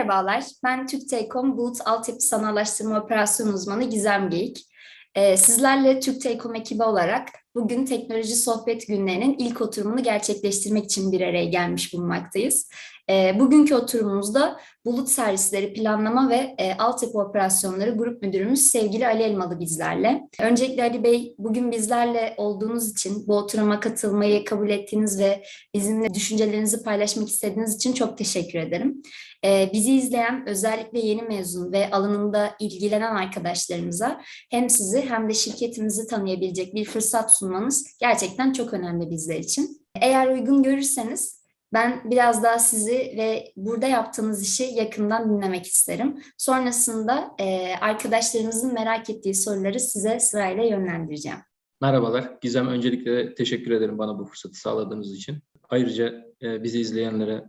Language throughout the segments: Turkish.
Merhabalar, ben Türk Telekom Bulut Altyapı Sanayileştirme Operasyon Uzmanı Gizem Geyik. Ee, sizlerle Türk Telekom ekibi olarak bugün teknoloji sohbet günlerinin ilk oturumunu gerçekleştirmek için bir araya gelmiş bulunmaktayız. Ee, bugünkü oturumumuzda bulut servisleri planlama ve e, altyapı operasyonları grup müdürümüz sevgili Ali Elmalı bizlerle. Öncelikle Ali Bey bugün bizlerle olduğunuz için, bu oturuma katılmayı kabul ettiğiniz ve bizimle düşüncelerinizi paylaşmak istediğiniz için çok teşekkür ederim. Ee, bizi izleyen özellikle yeni mezun ve alanında ilgilenen arkadaşlarımıza hem sizi hem de şirketimizi tanıyabilecek bir fırsat sunmanız gerçekten çok önemli bizler için. Eğer uygun görürseniz ben biraz daha sizi ve burada yaptığınız işi yakından dinlemek isterim. Sonrasında e, arkadaşlarımızın merak ettiği soruları size sırayla yönlendireceğim. Merhabalar. Gizem öncelikle teşekkür ederim bana bu fırsatı sağladığınız için. Ayrıca e, bizi izleyenlere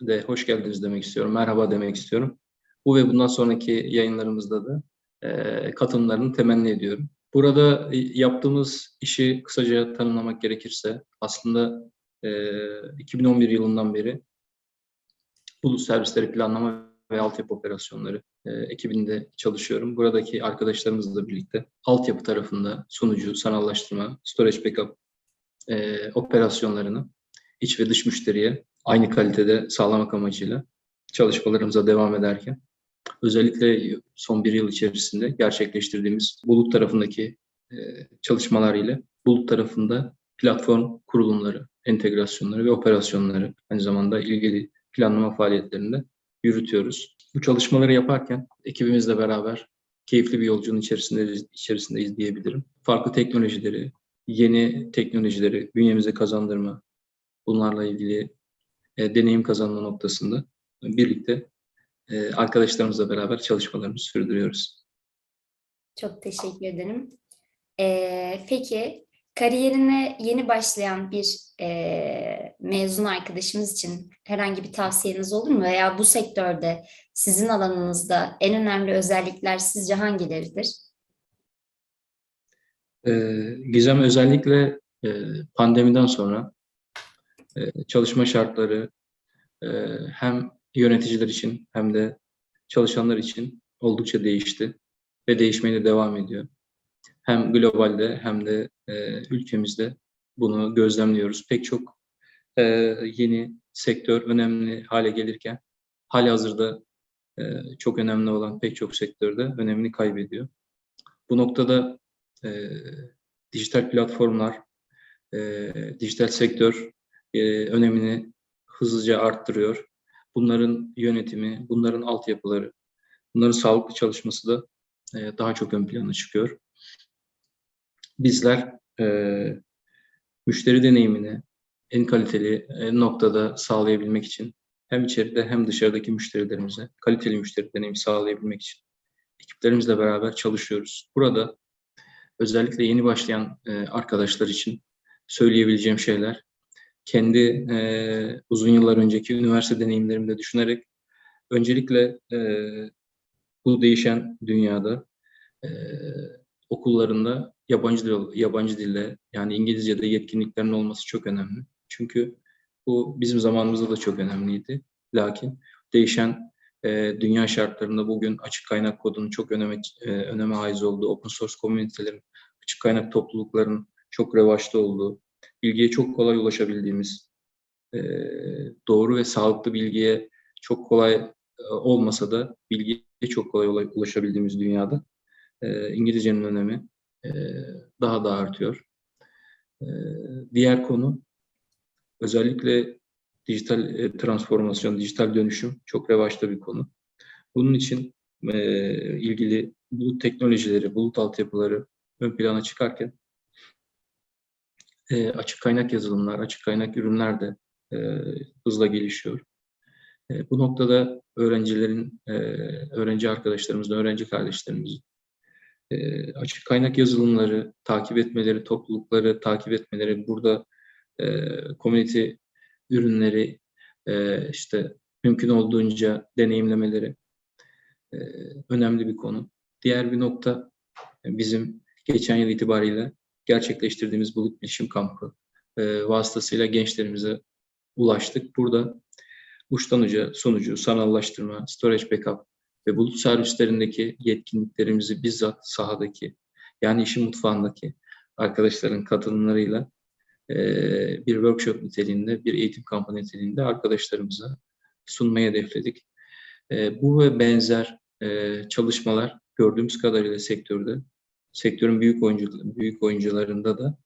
de hoş geldiniz demek istiyorum. Merhaba demek istiyorum. Bu ve bundan sonraki yayınlarımızda da e, katılımlarını temenni ediyorum. Burada yaptığımız işi kısaca tanımlamak gerekirse aslında e, 2011 yılından beri bulut servisleri planlama ve altyapı operasyonları e, ekibinde çalışıyorum. Buradaki arkadaşlarımızla birlikte altyapı tarafında sunucu, sanallaştırma, storage backup e, operasyonlarını iç ve dış müşteriye aynı kalitede sağlamak amacıyla çalışmalarımıza devam ederken özellikle son bir yıl içerisinde gerçekleştirdiğimiz bulut tarafındaki e, çalışmalar ile bulut tarafında platform kurulumları, entegrasyonları ve operasyonları aynı zamanda ilgili planlama faaliyetlerinde yürütüyoruz. Bu çalışmaları yaparken ekibimizle beraber keyifli bir yolculuğun içerisinde içerisindeyiz diyebilirim. Farklı teknolojileri, yeni teknolojileri bünyemize kazandırma, bunlarla ilgili e, deneyim kazanma noktasında birlikte e, arkadaşlarımızla beraber çalışmalarımızı sürdürüyoruz. Çok teşekkür ederim. Ee, peki kariyerine yeni başlayan bir e, mezun arkadaşımız için herhangi bir tavsiyeniz olur mu? Veya bu sektörde sizin alanınızda en önemli özellikler sizce hangileridir? E, Gizem özellikle e, pandemiden sonra e, çalışma şartları e, hem yöneticiler için hem de çalışanlar için oldukça değişti ve değişmeye de devam ediyor. Hem globalde hem de e, ülkemizde bunu gözlemliyoruz. Pek çok yeni sektör önemli hale gelirken hali hazırda çok önemli olan pek çok sektörde önemini kaybediyor. Bu noktada e, dijital platformlar, e, dijital sektör e, önemini hızlıca arttırıyor. Bunların yönetimi, bunların altyapıları, bunların sağlıklı çalışması da e, daha çok ön plana çıkıyor. Bizler e, müşteri deneyimini en kaliteli e, noktada sağlayabilmek için hem içeride hem dışarıdaki müşterilerimize kaliteli müşteri deneyimi sağlayabilmek için ekiplerimizle beraber çalışıyoruz. Burada özellikle yeni başlayan arkadaşlar için söyleyebileceğim şeyler kendi e, uzun yıllar önceki üniversite deneyimlerimde düşünerek öncelikle e, bu değişen dünyada e, okullarında yabancı dil, yabancı dille yani İngilizce'de yetkinliklerin olması çok önemli. Çünkü bu bizim zamanımızda da çok önemliydi. Lakin değişen e, dünya şartlarında bugün açık kaynak kodunun çok öneme, e, öneme haiz olduğu, open source komünitelerin, açık kaynak toplulukların çok revaçta olduğu, bilgiye çok kolay ulaşabildiğimiz, e, doğru ve sağlıklı bilgiye çok kolay e, olmasa da bilgiye çok kolay ulaşabildiğimiz dünyada e, İngilizcenin önemi daha da artıyor. Diğer konu özellikle dijital transformasyon, dijital dönüşüm çok revaçta bir konu. Bunun için ilgili bulut teknolojileri, bulut altyapıları ön plana çıkarken e, açık kaynak yazılımlar, açık kaynak ürünler de e, hızla gelişiyor. E, bu noktada öğrencilerin, e, öğrenci arkadaşlarımızın, öğrenci kardeşlerimizin e, açık kaynak yazılımları takip etmeleri, toplulukları takip etmeleri, burada e, community ürünleri e, işte mümkün olduğunca deneyimlemeleri e, önemli bir konu. Diğer bir nokta bizim geçen yıl itibariyle gerçekleştirdiğimiz Bulut Bilişim Kampı e, vasıtasıyla gençlerimize ulaştık. Burada uçtan uca sonucu, sanallaştırma, storage backup ve bulut servislerindeki yetkinliklerimizi bizzat sahadaki yani işin mutfağındaki arkadaşların katılımlarıyla eee, bir workshop niteliğinde, bir eğitim kampı niteliğinde arkadaşlarımıza sunmayı hedefledik. Eee, bu ve benzer eee, çalışmalar gördüğümüz kadarıyla sektörde, sektörün büyük oyuncu büyük oyuncularında da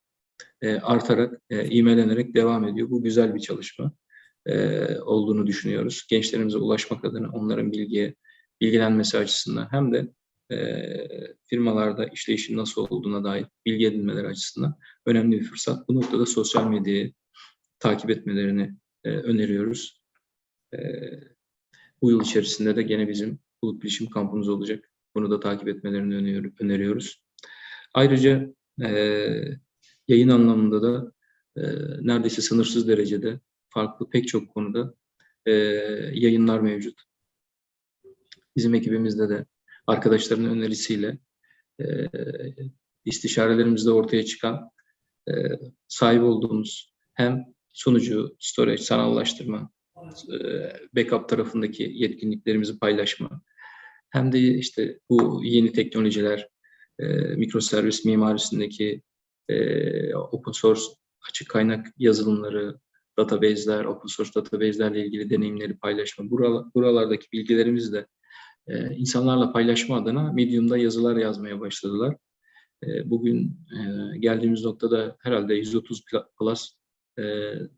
eee, artarak, eee, ivmelenerek devam ediyor. Bu güzel bir çalışma eee, olduğunu düşünüyoruz. Gençlerimize ulaşmak adına onların bilgiye bilgilenmesi açısından hem de eee, firmalarda işleyişin nasıl olduğuna dair bilgi edinmeleri açısından önemli bir fırsat. Bu noktada sosyal medyayı takip etmelerini eee, öneriyoruz. Eee, bu yıl içerisinde de gene bizim bulut bilişim kampımız olacak. Bunu da takip etmelerini öneriyor- öneriyoruz. Ayrıca eee, yayın anlamında da eee, neredeyse sınırsız derecede farklı pek çok konuda eee, yayınlar mevcut. Bizim ekibimizde de arkadaşların önerisiyle eee istişarelerimizde ortaya çıkan eee, sahip olduğumuz hem sunucu, storage, sanallaştırma, eee, backup tarafındaki yetkinliklerimizi paylaşma hem de işte bu yeni teknolojiler, eee mikroservis mimarisindeki eee, open source açık kaynak yazılımları, database'ler, open source database'lerle ilgili deneyimleri paylaşma. Buralar, buralardaki bilgilerimizi de eee, insanlarla paylaşma adına Medium'da yazılar yazmaya başladılar. Eee, bugün eee, geldiğimiz noktada herhalde 130 pla- plus eee,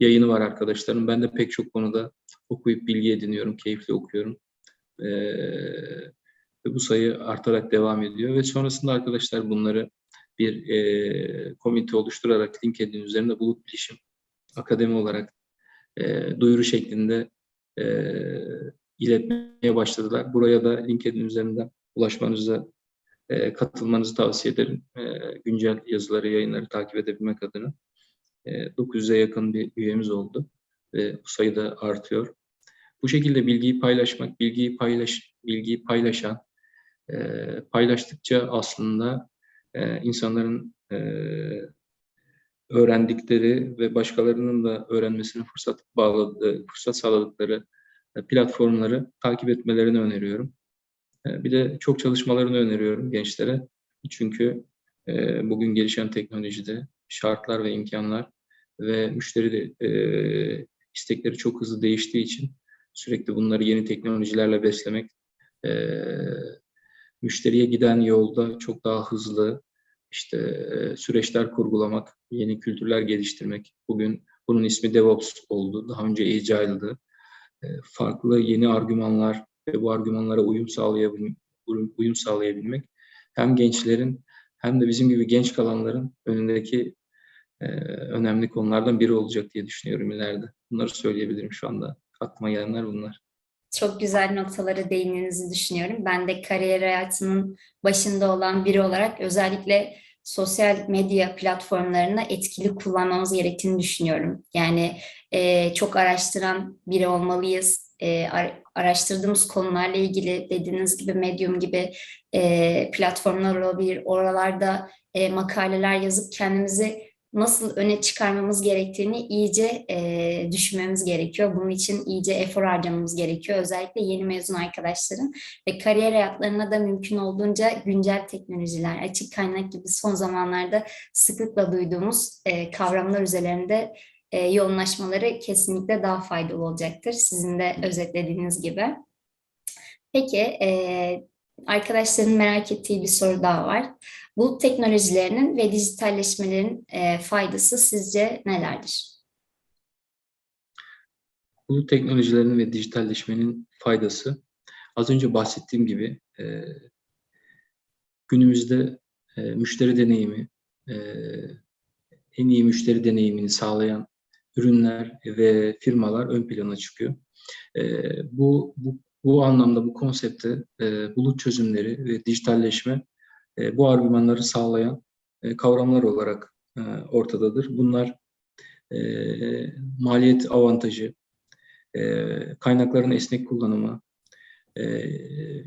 yayını var arkadaşlarım. Ben de pek çok konuda okuyup bilgi ediniyorum, keyifli okuyorum. Eee, ve bu sayı artarak devam ediyor ve sonrasında arkadaşlar bunları bir eee, komite oluşturarak LinkedIn üzerinde Bulut Bilişim Akademi olarak eee, duyuru şeklinde eee, iletmeye başladılar. Buraya da LinkedIn üzerinden ulaşmanızı, eee, katılmanızı tavsiye ederim. Eee, güncel yazıları, yayınları takip edebilmek adına. Eee, 900'e yakın bir üyemiz oldu ve bu sayı da artıyor. Bu şekilde bilgiyi paylaşmak, bilgiyi paylaş, bilgiyi paylaşan, eee, paylaştıkça aslında eee, insanların eee, öğrendikleri ve başkalarının da öğrenmesine fırsat bağladığı, fırsat sağladıkları e, platformları takip etmelerini öneriyorum. E, Bir de çok çalışmalarını öneriyorum gençlere. Çünkü e, bugün gelişen teknolojide şartlar ve imkanlar ve müşteri de e, istekleri çok hızlı değiştiği için sürekli bunları yeni teknolojilerle beslemek e, müşteriye giden yolda çok daha hızlı işte e, süreçler kurgulamak, yeni kültürler geliştirmek. Bugün bunun ismi DevOps oldu. Daha önce Agile'dı. E, farklı yeni argümanlar ve bu argümanlara uyum sağlayabilmek, uyum sağlayabilmek hem gençlerin hem de bizim gibi genç kalanların önündeki e, önemli konulardan biri olacak diye düşünüyorum ileride. Bunları söyleyebilirim şu anda. Aklıma gelenler bunlar. Çok güzel noktalara değindiğinizi düşünüyorum. Ben de kariyer hayatının başında olan biri olarak özellikle sosyal medya platformlarını etkili kullanmamız gerektiğini düşünüyorum. Yani e, çok araştıran biri olmalıyız. E, ar- araştırdığımız konularla ilgili dediğiniz gibi Medium gibi e, platformlar olabilir. Oralarda e, makaleler yazıp kendimizi nasıl öne çıkarmamız gerektiğini iyice e, düşünmemiz gerekiyor. Bunun için iyice efor harcamamız gerekiyor. Özellikle yeni mezun arkadaşların ve kariyer hayatlarına da mümkün olduğunca güncel teknolojiler, açık kaynak gibi son zamanlarda sıklıkla duyduğumuz e, kavramlar üzerinde e, yoğunlaşmaları kesinlikle daha faydalı olacaktır. Sizin de özetlediğiniz gibi. Peki, e, arkadaşların merak ettiği bir soru daha var. Bulut teknolojilerinin ve dijitalleşmelerin e, faydası sizce nelerdir? Bulut teknolojilerinin ve dijitalleşmenin faydası az önce bahsettiğim gibi e, günümüzde e, müşteri deneyimi, e, en iyi müşteri deneyimini sağlayan ürünler ve firmalar ön plana çıkıyor. E, bu, bu, bu anlamda bu konsepte e, bulut çözümleri ve dijitalleşme e, bu argümanları sağlayan e, kavramlar olarak e, ortadadır. Bunlar maliyet avantajı, kaynakların esnek kullanımı,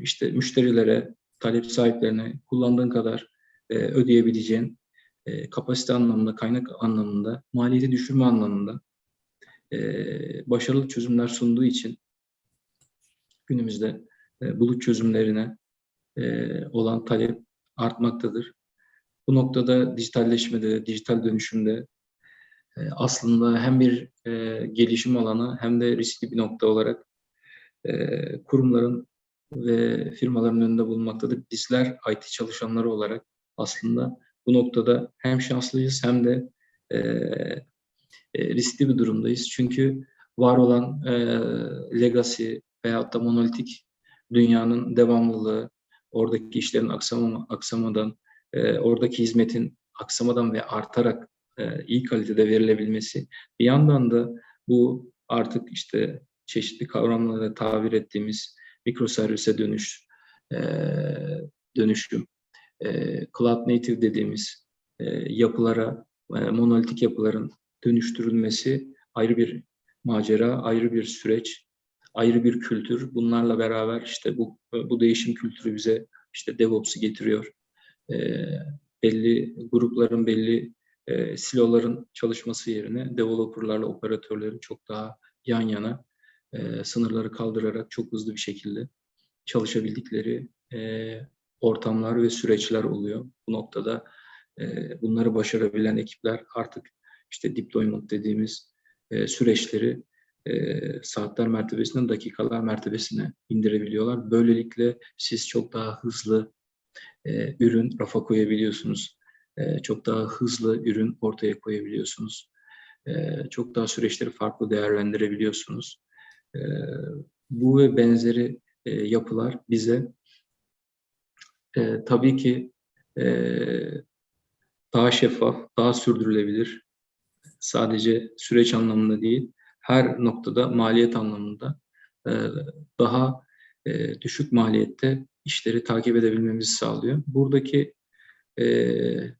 işte müşterilere, talep sahiplerine kullandığın kadar ödeyebileceğin kapasite anlamında, kaynak anlamında, maliyeti düşürme anlamında başarılı çözümler sunduğu için günümüzde bulut çözümlerine olan talep artmaktadır. Bu noktada dijitalleşmede, dijital dönüşümde e, aslında hem bir e, gelişim alanı hem de riskli bir nokta olarak e, kurumların ve firmaların önünde bulunmaktadır. Bizler IT çalışanları olarak aslında bu noktada hem şanslıyız hem de riskli bir durumdayız. Çünkü var olan legacy veyahut da monolitik dünyanın devamlılığı, oradaki işlerin aksama, aksamadan, e, oradaki hizmetin aksamadan ve artarak e, iyi kalitede verilebilmesi. Bir yandan da bu artık işte çeşitli kavramlara tabir ettiğimiz mikroservise dönüş, e, dönüşüm, e, cloud native dediğimiz e, yapılara, e, monolitik yapıların dönüştürülmesi ayrı bir macera, ayrı bir süreç, ayrı bir kültür. Bunlarla beraber işte bu bu değişim kültürü bize işte DevOps'u getiriyor. E, belli grupların, belli e, siloların çalışması yerine developerlarla operatörlerin çok daha yan yana e, sınırları kaldırarak çok hızlı bir şekilde çalışabildikleri e, ortamlar ve süreçler oluyor. Bu noktada e, bunları başarabilen ekipler artık işte deployment dediğimiz e, süreçleri e, saatler mertebesinden dakikalar mertebesine indirebiliyorlar. Böylelikle siz çok daha hızlı e, ürün rafa koyabiliyorsunuz. E, çok daha hızlı ürün ortaya koyabiliyorsunuz. E, çok daha süreçleri farklı değerlendirebiliyorsunuz. E, bu ve benzeri e, yapılar bize e, tabii ki e, daha şeffaf, daha sürdürülebilir, sadece süreç anlamında değil, her noktada maliyet anlamında e, daha e, düşük maliyette işleri takip edebilmemizi sağlıyor. Buradaki e,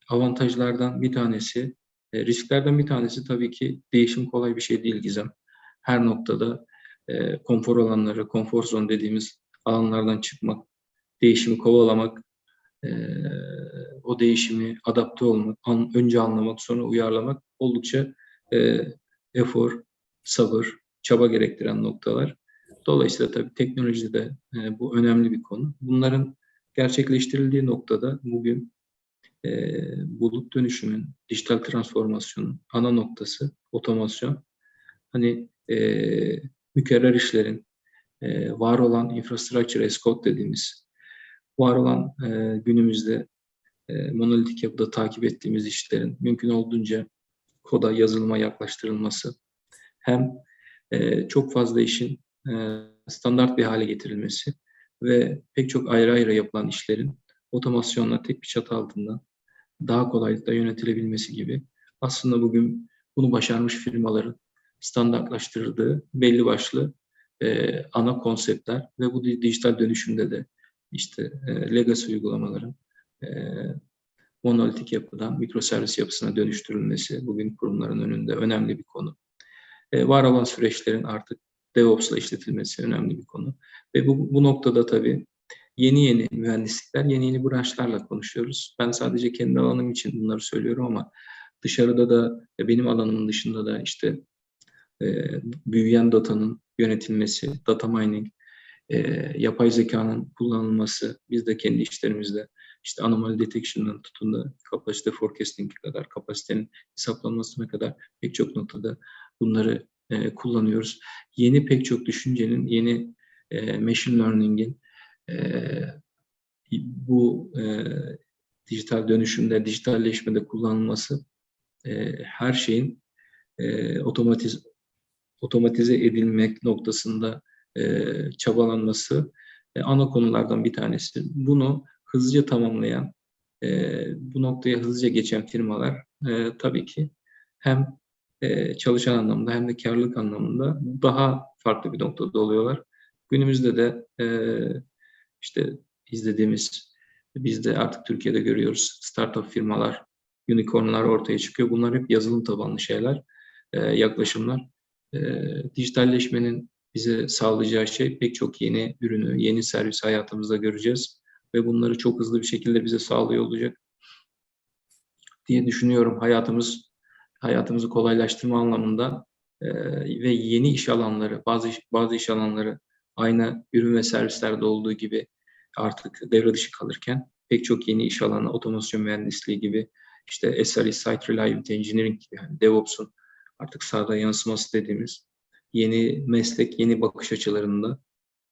avantajlardan bir tanesi, risklerden bir tanesi tabii ki değişim kolay bir şey değil Gizem. Her noktada konfor alanları, konfor zone dediğimiz alanlardan çıkmak, değişimi kovalamak, o değişimi adapte olmak, önce anlamak, sonra uyarlamak oldukça efor, sabır, çaba gerektiren noktalar. Dolayısıyla tabii teknolojide de e, bu önemli bir konu. Bunların gerçekleştirildiği noktada bugün e, bulut dönüşümün, dijital transformasyonun ana noktası otomasyon. Hani e, mükerrer işlerin, e, var olan infrastructure as code dediğimiz, var olan e, günümüzde e, monolitik yapıda takip ettiğimiz işlerin mümkün olduğunca koda yazılıma yaklaştırılması, hem e, çok fazla işin e, standart bir hale getirilmesi ve pek çok ayrı ayrı yapılan işlerin otomasyonla tek bir çatı altında daha kolaylıkla yönetilebilmesi gibi aslında bugün bunu başarmış firmaların standartlaştırdığı belli başlı e, ana konseptler ve bu dijital dönüşümde de işte e, legacy uygulamaların e, monolitik yapıdan mikroservis yapısına dönüştürülmesi bugün kurumların önünde önemli bir konu. E, var olan süreçlerin artık DevOps'la işletilmesi önemli bir konu. Ve bu, bu noktada tabii yeni yeni mühendislikler, yeni yeni branşlarla konuşuyoruz. Ben sadece kendi alanım için bunları söylüyorum ama dışarıda da benim alanımın dışında da işte e, büyüyen datanın yönetilmesi, data mining, e, yapay zekanın kullanılması, biz de kendi işlerimizde işte anomaly detection'dan tutun da kapasite forecasting'e kadar, kapasitenin hesaplanmasına kadar pek çok noktada bunları e, kullanıyoruz. Yeni pek çok düşüncenin, yeni e, machine learning'in e, bu e, dijital dönüşümde, dijitalleşmede kullanılması e, her şeyin e, otomatiz, otomatize edilmek noktasında e, çabalanması e, ana konulardan bir tanesi. Bunu hızlıca tamamlayan, e, bu noktaya hızlıca geçen firmalar e, tabii ki hem e, çalışan anlamında hem de karlılık anlamında daha farklı bir noktada oluyorlar. Günümüzde de e, işte izlediğimiz, biz de artık Türkiye'de görüyoruz startup firmalar, unicornlar ortaya çıkıyor. Bunlar hep yazılım tabanlı şeyler, e, yaklaşımlar. E, dijitalleşmenin bize sağlayacağı şey pek çok yeni ürünü, yeni servis hayatımızda göreceğiz ve bunları çok hızlı bir şekilde bize sağlıyor olacak diye düşünüyorum. Hayatımız hayatımızı kolaylaştırma anlamında e, ve yeni iş alanları, bazı iş, bazı iş alanları aynı ürün ve servislerde olduğu gibi artık devre dışı kalırken pek çok yeni iş alanı, otomasyon mühendisliği gibi işte SRE, Site Reliability Engineering gibi yani DevOps'un artık sahada yansıması dediğimiz yeni meslek, yeni bakış açılarında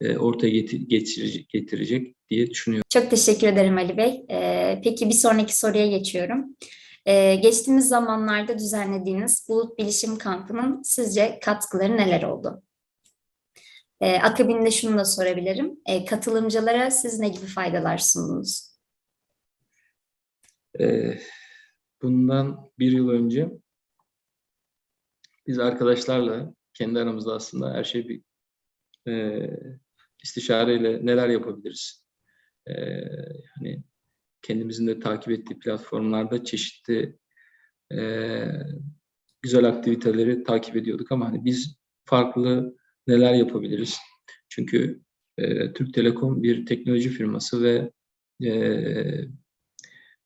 e, ortaya geti- getirecek, getirecek diye düşünüyorum. Çok teşekkür ederim Ali Bey. Ee, peki bir sonraki soruya geçiyorum. Ee, geçtiğimiz zamanlarda düzenlediğiniz Bulut Bilişim Kampı'nın sizce katkıları neler oldu? Ee, akabinde şunu da sorabilirim. Ee, katılımcılara siz ne gibi faydalar sundunuz? E, bundan bir yıl önce biz arkadaşlarla kendi aramızda aslında her şey bir e, istişareyle neler yapabiliriz? E, hani kendimizin de takip ettiği platformlarda çeşitli e, güzel aktiviteleri takip ediyorduk ama hani biz farklı neler yapabiliriz? Çünkü e, Türk Telekom bir teknoloji firması ve e,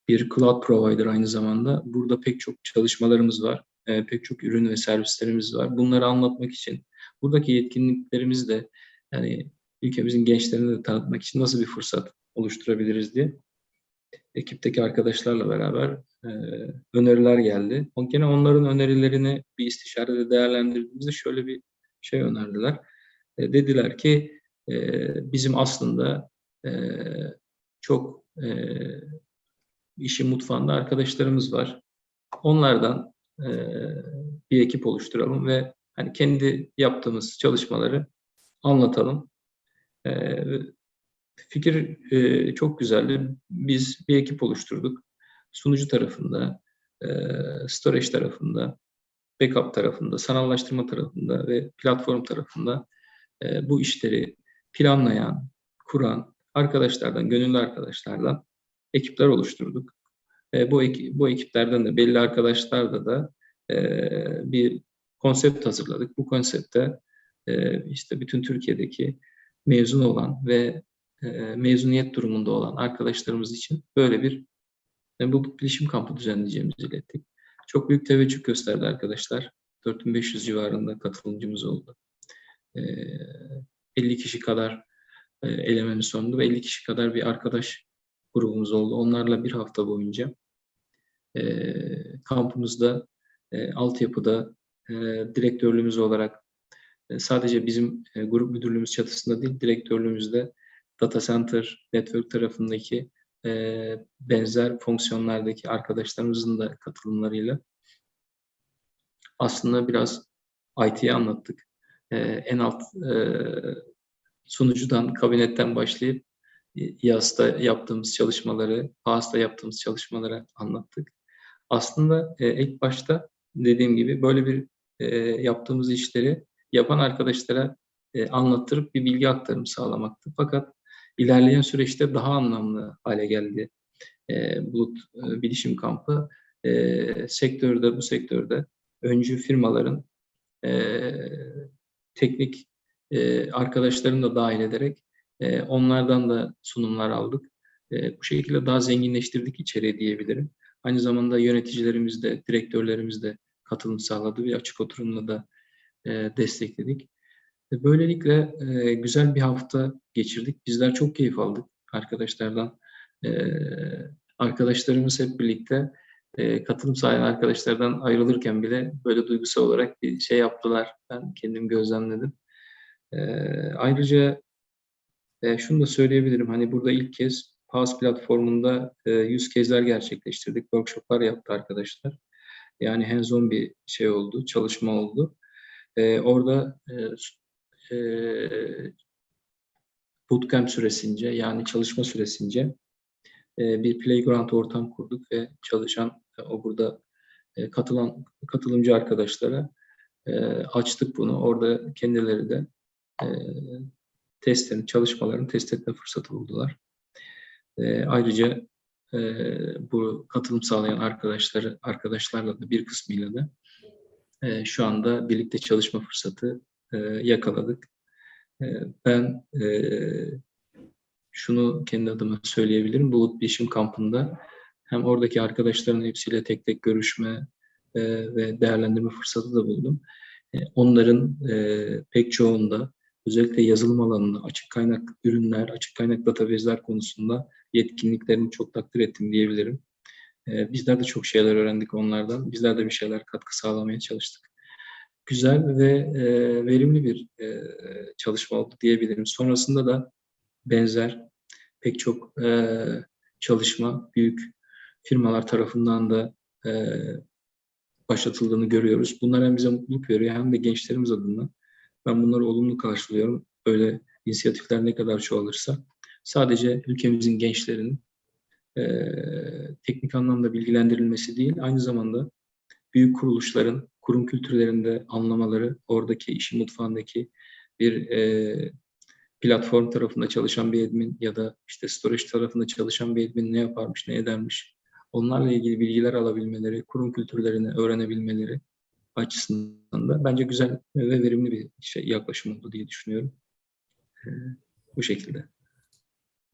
bir cloud provider aynı zamanda. Burada pek çok çalışmalarımız var. E, pek çok ürün ve servislerimiz var. Bunları anlatmak için buradaki yetkinliklerimizi de yani ülkemizin gençlerine de tanıtmak için nasıl bir fırsat oluşturabiliriz diye ekipteki arkadaşlarla beraber e, öneriler geldi. Gene onların önerilerini bir istişarede değerlendirdiğimizde şöyle bir şey önerdiler. E, dediler ki e, bizim aslında e, çok e, işin mutfağında arkadaşlarımız var. Onlardan e, bir ekip oluşturalım ve hani kendi yaptığımız çalışmaları anlatalım. E, fikir e, çok güzeldi. Biz bir ekip oluşturduk. Sunucu tarafında, e, storage tarafında, backup tarafında, sanallaştırma tarafında ve platform tarafında e, bu işleri planlayan, kuran arkadaşlardan, gönüllü arkadaşlardan ekipler oluşturduk. E, bu, eki- bu ekiplerden de belli arkadaşlarla da e, bir konsept hazırladık. Bu konsepte e, işte bütün Türkiye'deki mezun olan ve mezuniyet durumunda olan arkadaşlarımız için böyle bir e, bu bilişim kampı düzenleyeceğimizi ilettik. Çok büyük teveccüh gösterdi arkadaşlar. 4500 civarında katılımcımız oldu. E, 50 kişi kadar e, elememiz sonunda ve 50 kişi kadar bir arkadaş grubumuz oldu. Onlarla bir hafta boyunca e, kampımızda e, altyapıda e, direktörlüğümüz olarak e, sadece bizim e, grup müdürlüğümüz çatısında değil, direktörlüğümüzde data center, network tarafındaki e, benzer fonksiyonlardaki arkadaşlarımızın da katılımlarıyla aslında biraz IT'yi anlattık. E, en alt e, sunucudan, kabinetten başlayıp YAS'ta yaptığımız çalışmaları, PAS'ta yaptığımız çalışmaları anlattık. Aslında e, ilk başta dediğim gibi böyle bir e, yaptığımız işleri yapan arkadaşlara e, anlattırıp bir bilgi aktarımı sağlamaktı. Fakat ilerleyen süreçte daha anlamlı hale geldi e, Bulut e, Bilişim Kampı. E, sektörde, bu sektörde öncü firmaların e, teknik e, arkadaşlarını da dahil ederek e, onlardan da sunumlar aldık. E, bu şekilde daha zenginleştirdik içeriği diyebilirim. Aynı zamanda yöneticilerimiz de, direktörlerimiz de katılım sağladı ve açık oturumla da e, destekledik. E, Böylelikle e, güzel bir hafta geçirdik. Bizler çok keyif aldık arkadaşlardan. E, arkadaşlarımız hep birlikte e, katılım sağlayan arkadaşlardan ayrılırken bile böyle duygusal olarak bir şey yaptılar. Ben kendim gözlemledim. Ayrıca şunu da söyleyebilirim. Hani burada ilk kez PAS platformunda e, yüz kezler gerçekleştirdik. Workshoplar yaptı arkadaşlar. Yani hands-on bir şey oldu, çalışma oldu. E, orada e, e, bootcamp süresince yani çalışma süresince e, bir playground ortam kurduk ve çalışan e, o burada e, katılan katılımcı arkadaşlara açtık bunu. Orada kendileri de e, testlerini, çalışmalarını test etme fırsatı buldular. Ayrıca bu katılım sağlayan arkadaşları arkadaşlarla da bir kısmıyla da şu anda birlikte çalışma fırsatı e, yakaladık. E, ben e, şunu kendi adıma söyleyebilirim. Bulut Bilişim Kampı'nda hem oradaki arkadaşların hepsiyle tek tek görüşme ve değerlendirme fırsatı da buldum. onların pek çoğunda özellikle yazılım alanında açık kaynak ürünler, açık kaynak database'ler konusunda yetkinliklerini çok takdir ettim diyebilirim. Bizler de çok şeyler öğrendik onlardan. Bizler de bir şeyler katkı sağlamaya çalıştık. Güzel ve e, verimli bir e, çalışma oldu diyebilirim. Sonrasında da benzer pek çok e, çalışma büyük firmalar tarafından da e, başlatıldığını görüyoruz. Bunlar hem bize mutluluk veriyor hem de gençlerimiz adına. Ben bunları olumlu karşılıyorum. Böyle inisiyatifler ne kadar çoğalırsa sadece ülkemizin gençlerinin e, teknik anlamda bilgilendirilmesi değil, aynı zamanda büyük kuruluşların kurum kültürlerinde anlamaları, oradaki işin mutfağındaki bir e, platform tarafında çalışan bir admin ya da işte storage tarafında çalışan bir admin ne yaparmış, ne edermiş, onlarla ilgili bilgiler alabilmeleri, kurum kültürlerini öğrenebilmeleri açısından da bence güzel ve verimli bir şey yaklaşım oldu diye düşünüyorum. Ee, bu şekilde.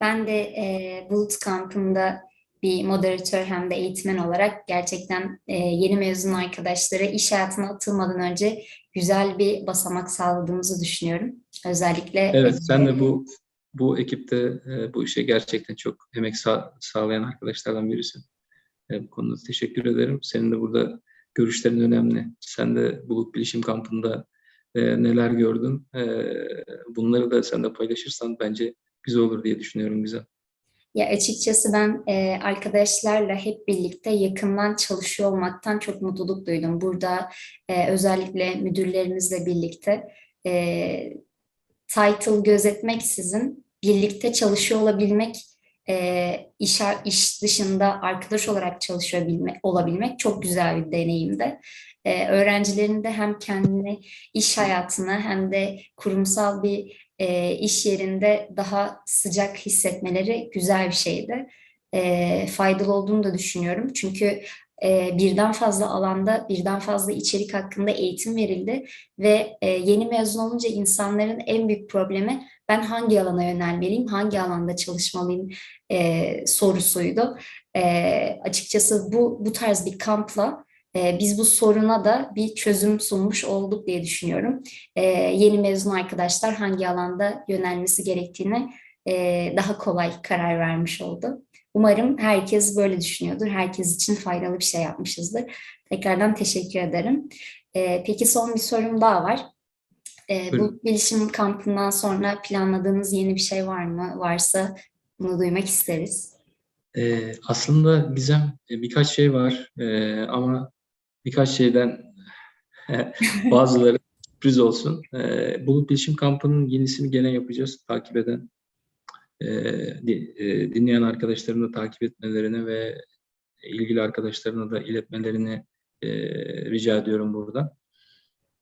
Ben de e, Bulut kampında bir moderatör hem de eğitmen olarak gerçekten e, yeni mezun arkadaşlara iş hayatına atılmadan önce güzel bir basamak sağladığımızı düşünüyorum. Özellikle Evet, sen de bu bu ekipte e, bu işe gerçekten çok emek sağ, sağlayan arkadaşlardan birisin. E, bu konuda teşekkür ederim. Senin de burada görüşlerin önemli. Sen de Bulut Bilişim Kampı'nda e, neler gördün? E, bunları da sen de paylaşırsan bence güzel olur diye düşünüyorum güzel. Ya açıkçası ben e, arkadaşlarla hep birlikte yakından çalışıyor olmaktan çok mutluluk duydum. Burada e, özellikle müdürlerimizle birlikte e, title gözetmeksizin birlikte çalışıyor olabilmek, e, iş, iş dışında arkadaş olarak çalışıyor bilme, olabilmek çok güzel bir deneyimdi. E, öğrencilerin de hem kendini iş hayatına hem de kurumsal bir e, iş yerinde daha sıcak hissetmeleri güzel bir şeydi. E, faydalı olduğunu da düşünüyorum. Çünkü e, birden fazla alanda, birden fazla içerik hakkında eğitim verildi ve e, yeni mezun olunca insanların en büyük problemi ben hangi alana yönelmeliyim, hangi alanda çalışmalıyım e, sorusuydu. E, açıkçası bu bu tarz bir kampla biz bu soruna da bir çözüm sunmuş olduk diye düşünüyorum. E, yeni mezun arkadaşlar hangi alanda yönelmesi gerektiğini e, daha kolay karar vermiş oldu. Umarım herkes böyle düşünüyordur. Herkes için faydalı bir şey yapmışızdır. Tekrardan teşekkür ederim. E, peki son bir sorum daha var. Bu bilişim kampından sonra planladığınız yeni bir şey var mı? Varsa bunu duymak isteriz. Ee, aslında Gizem birkaç şey var ee, ama birkaç şeyden bazıları sürpriz olsun. Ee, Bulut Bilişim Kampı'nın yenisini gene yapacağız. Takip eden, e, dinleyen arkadaşlarını da takip etmelerine ve ilgili arkadaşlarına da iletmelerini e, rica ediyorum burada.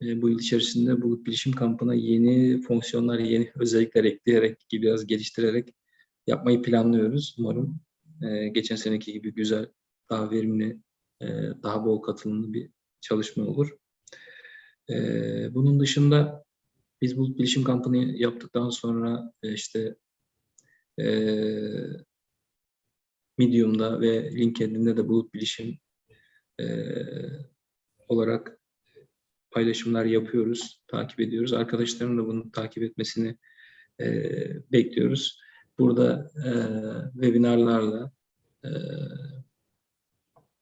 E, bu yıl içerisinde Bulut Bilişim Kampı'na yeni fonksiyonlar, yeni özellikler ekleyerek, biraz geliştirerek yapmayı planlıyoruz. Umarım e, geçen seneki gibi güzel, daha verimli, e, daha bol katılımlı bir çalışma olur. E, bunun dışında biz bu bilişim kampını yaptıktan sonra e, işte e, Medium'da ve LinkedIn'de de bulut bilişim e, olarak paylaşımlar yapıyoruz, takip ediyoruz. Arkadaşların da bunu takip etmesini e, bekliyoruz. Burada e, webinarlarla e,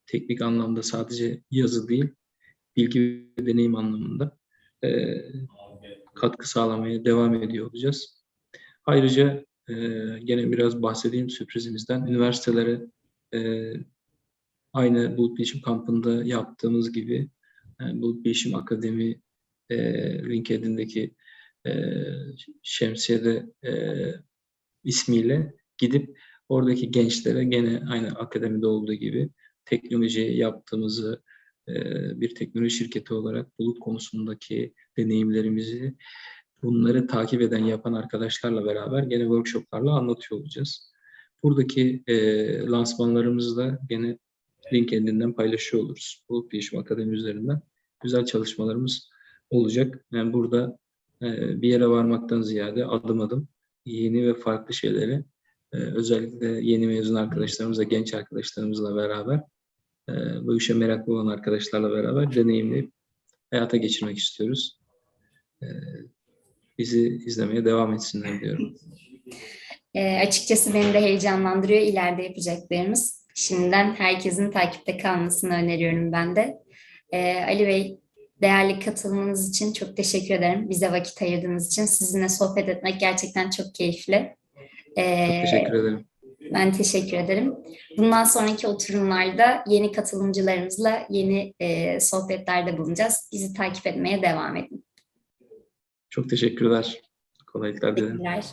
teknik anlamda sadece yazı değil, bilgi ve deneyim anlamında e, katkı sağlamaya devam ediyor olacağız. Ayrıca e, gene biraz bahsedeyim sürprizimizden. Üniversitelere e, aynı Bulut Bilişim Kampı'nda yaptığımız gibi yani Bulut Bilişim Akademi e, LinkedIn'deki e, şemsiyede e, ismiyle gidip oradaki gençlere gene aynı akademide olduğu gibi teknoloji yaptığımızı e, bir teknoloji şirketi olarak bulut konusundaki deneyimlerimizi bunları takip eden yapan arkadaşlarla beraber gene workshoplarla anlatıyor olacağız. Buradaki e, lansmanlarımızı da gene LinkedIn'den paylaşıyor oluruz. Bulut Bilişim Akademi üzerinden güzel çalışmalarımız olacak. Yani burada e, bir yere varmaktan ziyade adım adım yeni ve farklı şeyleri e, özellikle yeni mezun arkadaşlarımızla, genç arkadaşlarımızla beraber e, bu işe meraklı olan arkadaşlarla beraber deneyimleyip hayata geçirmek istiyoruz. Ee, bizi izlemeye devam etsinler diyorum. E, açıkçası beni de heyecanlandırıyor ileride yapacaklarımız. Şimdiden herkesin takipte kalmasını öneriyorum ben de. E, Ali Bey, değerli katılımınız için çok teşekkür ederim. Bize vakit ayırdığınız için. Sizinle sohbet etmek gerçekten çok keyifli. E, Çok teşekkür ederim. Ben teşekkür ederim. Bundan sonraki oturumlarda yeni katılımcılarımızla yeni e, sohbetlerde bulunacağız. Bizi takip etmeye devam edin. Çok teşekkürler. Kolaylıklar dilerim. Teşekkürler.